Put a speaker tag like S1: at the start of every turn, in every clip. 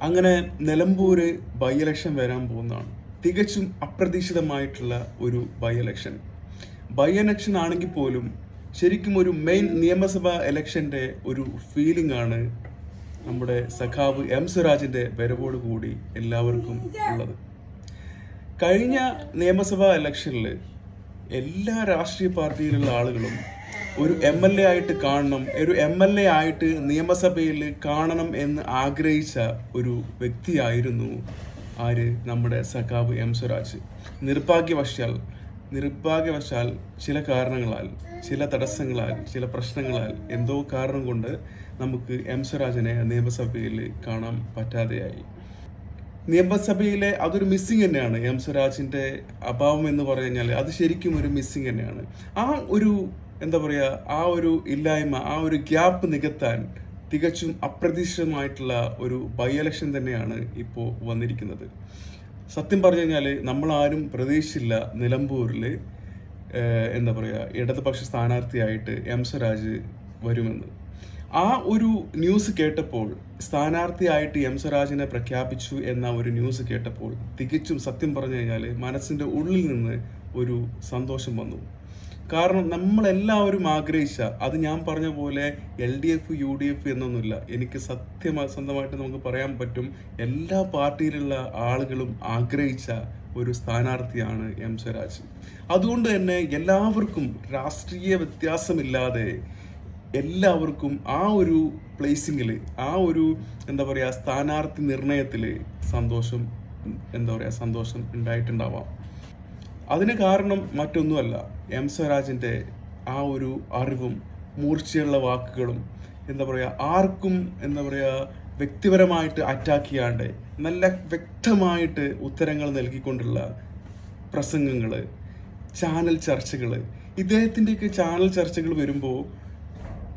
S1: അങ്ങനെ Nilambur by election വരാൻ പോകുന്നതാണ്. തികച്ചും അപ്രതീക്ഷിതമായിട്ടുള്ള ഒരു ബൈ ഇലക്ഷൻ ബൈ ഇലക്ഷൻ ആണെങ്കിൽ പോലും ശരിക്കും ഒരു മെയിൻ നിയമസഭാ ഇലക്ഷന്റെ ഒരു ഫീലിംഗ് ആണ് നമ്മുടെ സഖാവ് എം സ്വരാജിന്റെ വരവോട് കൂടി എല്ലാവർക്കും ഉള്ളത്. കഴിഞ്ഞ നിയമസഭാ ഇലക്ഷനിൽ എല്ലാ രാഷ്ട്രീയ പാർട്ടിയിലുള്ള ആളുകളും ഒരു എം എൽ എ ആയിട്ട് കാണണം ഒരു എം എൽ എ ആയിട്ട് നിയമസഭയിൽ കാണണം എന്ന് ആഗ്രഹിച്ച ഒരു വ്യക്തിയായിരുന്നു ആര്? നമ്മുടെ സഖാവ് എം സ്വരാജ്. നിർഭാഗ്യവശാൽ നിർഭാഗ്യവശാൽ ചില കാരണങ്ങളാൽ ചില തടസ്സങ്ങളാൽ ചില പ്രശ്നങ്ങളാൽ എന്തോ കാരണം കൊണ്ട് നമുക്ക് എം സ്വരാജിനെ നിയമസഭയിൽ കാണാൻ പറ്റാതെയായി. നിയമസഭയിലെ അതൊരു മിസ്സിങ് തന്നെയാണ്. എം സ്വരാജിന്റെ അഭാവം എന്ന് പറഞ്ഞു കഴിഞ്ഞാൽ അത് ശരിക്കും ഒരു മിസ്സിങ് തന്നെയാണ്. ആ ഒരു എന്താ പറയുക ആ ഒരു ഇല്ലായ്മ ആ ഒരു ഗ്യാപ്പ് നികത്താൻ തികച്ചും അപ്രതീക്ഷിതമായിട്ടുള്ള ഒരു ബൈ ഇലക്ഷൻ തന്നെയാണ് ഇപ്പോൾ വന്നിരിക്കുന്നത്. സത്യം പറഞ്ഞു കഴിഞ്ഞാൽ നമ്മളാരും പ്രതീക്ഷിച്ചില്ല നിലമ്പൂരിൽ എന്താ പറയുക ഇടതുപക്ഷ സ്ഥാനാർത്ഥിയായിട്ട് എം സ്വരാജ് വരുമെന്ന്. ആ ഒരു ന്യൂസ് കേട്ടപ്പോൾ സ്ഥാനാർത്ഥിയായിട്ട് എം സ്വരാജിനെ പ്രഖ്യാപിച്ചു എന്ന ഒരു ന്യൂസ് കേട്ടപ്പോൾ തികച്ചും സത്യം പറഞ്ഞു കഴിഞ്ഞാൽ മനസ്സിന്റെ ഉള്ളിൽ നിന്ന് ഒരു സന്തോഷം വന്നു. കാരണം നമ്മളെല്ലാവരും ആഗ്രഹിച്ച അത് ഞാൻ പറഞ്ഞ പോലെ L D F U D F എന്നൊന്നുമില്ല. എനിക്ക് സത്യസന്ധമായിട്ട് നമുക്ക് പറയാൻ പറ്റും എല്ലാ പാർട്ടിയിലുള്ള ആളുകളും ആഗ്രഹിച്ച ഒരു സ്ഥാനാർത്ഥിയാണ് എം സ്വരാജ്. അതുകൊണ്ട് തന്നെ എല്ലാവർക്കും രാഷ്ട്രീയ വ്യത്യാസമില്ലാതെ എല്ലാവർക്കും ആ ഒരു പ്ലേസിങ്ങിൽ ആ ഒരു എന്താ പറയുക സ്ഥാനാർത്ഥി നിർണയത്തിൽ സന്തോഷം എന്താ പറയുക സന്തോഷം ഉണ്ടായിട്ടുണ്ടാവാം. അതിന് കാരണം മറ്റൊന്നുമല്ല എം സ്വരാജിന്റെ ആ ഒരു അറിവും മൂർച്ചയുള്ള വാക്കുകളും എന്താ പറയുക ആർക്കും എന്താ പറയുക വ്യക്തിപരമായിട്ട് അറ്റാക്ക് ചെയ്യാണ്ട് നല്ല വ്യക്തമായിട്ട് ഉത്തരങ്ങൾ നൽകിക്കൊണ്ടുള്ള പ്രസംഗങ്ങൾ ചാനൽ ചർച്ചകൾ ഇദ്ദേഹത്തിന്റെയൊക്കെ ചാനൽ ചർച്ചകൾ വരുമ്പോൾ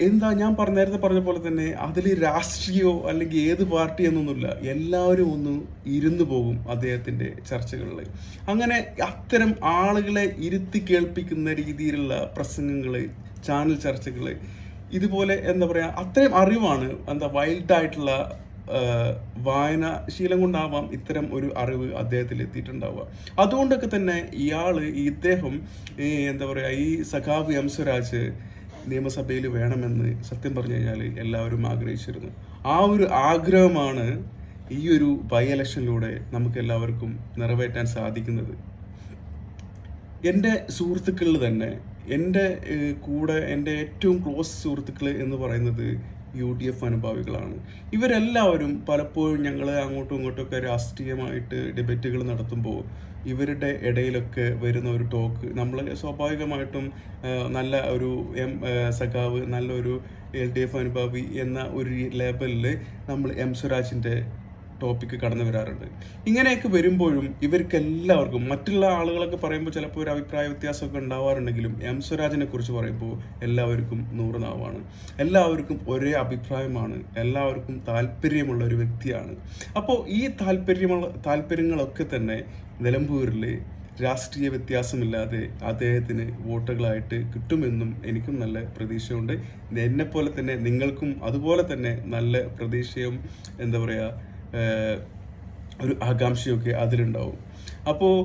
S1: എന്താ ഞാൻ പറഞ്ഞ നേരത്തെ പറഞ്ഞ പോലെ തന്നെ അതിൽ രാഷ്ട്രീയമോ അല്ലെങ്കിൽ ഏത് പാർട്ടി എന്നൊന്നുമില്ല. എല്ലാവരും ഒന്ന് ഇരുന്നു പോകും അദ്ദേഹത്തിന്റെ ചർച്ചകളിൽ അങ്ങനെ അത്തരം ആളുകളെ ഇരുത്തി കേൾപ്പിക്കുന്ന രീതിയിലുള്ള പ്രസംഗങ്ങൾ ചാനൽ ചർച്ചകൾ ഇതുപോലെ എന്താ പറയുക അത്രയും അറിവാണ് എന്താ വൈൽഡായിട്ടുള്ള വായനാശീലം കൊണ്ടാവാം ഇത്തരം ഒരു അറിവ് അദ്ദേഹത്തിൽ എത്തിയിട്ടുണ്ടാവുക അതുകൊണ്ടൊക്കെ തന്നെ ഇയാൾ ഇദ്ദേഹം എന്താ പറയുക ഈ സഖാവ് എം സ്വരാജ് നിയമസഭയിൽ വേണമെന്ന് സത്യം പറഞ്ഞു കഴിഞ്ഞാൽ എല്ലാവരും ആഗ്രഹിച്ചിരുന്നു. ആ ഒരു ആഗ്രഹമാണ് ഈ ഒരു ബൈ ഇലക്ഷനിലൂടെ നമുക്ക് എല്ലാവർക്കും നിറവേറ്റാൻ സാധിക്കുന്നത്. എന്റെ സുഹൃത്തുക്കളിൽ തന്നെ എന്റെ കൂടെ എന്റെ ഏറ്റവും ക്ലോസ് സുഹൃത്തുക്കൾ എന്ന് പറയുന്നത് യു ഡി എഫ് അനുഭാവികളാണ്. ഇവരെല്ലാവരും പലപ്പോഴും ഞങ്ങൾ അങ്ങോട്ടും ഒക്കെ രാഷ്ട്രീയമായിട്ട് ഡിബേറ്റുകൾ നടത്തുമ്പോൾ ഇവരുടെ ഇടയിലൊക്കെ വരുന്ന ഒരു ടോക്ക്. നമ്മൾ സ്വാഭാവികമായിട്ടും നല്ല ഒരു എം സഖാവ് നല്ലൊരു എൽ ഡി എഫ് അനുഭാവി എന്ന ഒരു ലേബലിൽ നമ്മൾ എം സ്വരാജിന്റെ ടോപ്പിക്ക് കടന്നു വരാറുണ്ട്. ഇങ്ങനെയൊക്കെ വരുമ്പോഴും ഇവർക്കെല്ലാവർക്കും മറ്റുള്ള ആളുകളൊക്കെ പറയുമ്പോൾ ചിലപ്പോൾ ഒരു അഭിപ്രായ വ്യത്യാസമൊക്കെ ഉണ്ടാവാറുണ്ടെങ്കിലും എം സ്വരാജിനെ കുറിച്ച് പറയുമ്പോൾ എല്ലാവർക്കും നൂറ് നാവാണ്. എല്ലാവർക്കും ഒരേ അഭിപ്രായമാണ്. എല്ലാവർക്കും താല്പര്യമുള്ള ഒരു വ്യക്തിയാണ്. അപ്പോൾ ഈ താല്പര്യമുള്ള താല്പര്യങ്ങളൊക്കെ തന്നെ നിലമ്പൂരിൽ രാഷ്ട്രീയ വ്യത്യാസമില്ലാതെ അദ്ദേഹത്തിന് വോട്ടുകളായിട്ട് കിട്ടുമെന്നും എനിക്കും നല്ല പ്രതീക്ഷയുണ്ട്. എന്നെപ്പോലെ തന്നെ നിങ്ങൾക്കും അതുപോലെ തന്നെ നല്ല പ്രതീക്ഷയും എന്താ പറയുക ഒരു ആകാംക്ഷയൊക്കെ അതിലുണ്ടാവും. അപ്പോൾ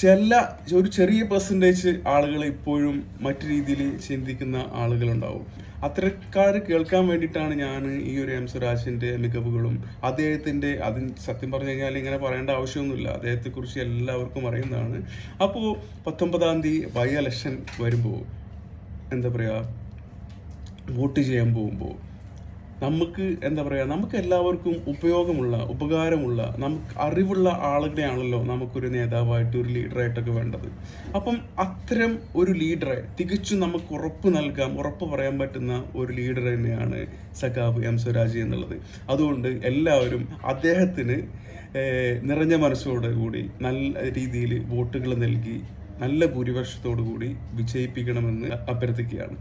S1: ചില ഒരു ചെറിയ പെർസെന്റേജ് ആളുകൾ ഇപ്പോഴും മറ്റു രീതിയിൽ ചിന്തിക്കുന്ന ആളുകളുണ്ടാവും. അത്തരക്കാർ കേൾക്കാൻ വേണ്ടിയിട്ടാണ് ഞാൻ ഈ ഒരു എം സ്വരാജിന്റെ മികവുകളും അദ്ദേഹത്തിന്റെ അതിന് സത്യം പറഞ്ഞു കഴിഞ്ഞാൽ ഇങ്ങനെ പറയേണ്ട ആവശ്യമൊന്നുമില്ല. അദ്ദേഹത്തെക്കുറിച്ച് എല്ലാവർക്കും അറിയുന്നതാണ്. അപ്പോൾ പത്തൊമ്പതാം തീയതി ബൈ ഇലക്ഷൻ വരുമ്പോൾ എന്താ പറയുക വോട്ട് ചെയ്യാൻ പോകുമ്പോൾ നമുക്ക് എന്താ പറയുക നമുക്ക് എല്ലാവർക്കും ഉപയോഗമുള്ള ഉപകാരമുള്ള നമുക്ക് അറിവുള്ള ആളുകളെയാണല്ലോ നമുക്കൊരു നേതാവായിട്ട് ഒരു ലീഡറായിട്ടൊക്കെ വേണ്ടത്. അപ്പം അത്തരം ഒരു ലീഡറെ തികച്ചും നമുക്ക് ഉറപ്പ് നൽകാം ഉറപ്പ് പറയാൻ പറ്റുന്ന ഒരു ലീഡർ തന്നെയാണ് സഖാബ് എം സ്വരാജ് എന്നുള്ളത്. അതുകൊണ്ട് എല്ലാവരും അദ്ദേഹത്തിന് നിറഞ്ഞ മനസ്സോടെ കൂടി നല്ല രീതിയിൽ വോട്ടുകൾ നൽകി നല്ല ഭൂരിപക്ഷത്തോടു കൂടി വിജയിപ്പിക്കണമെന്ന് അഭ്യർത്ഥിക്കുകയാണ്.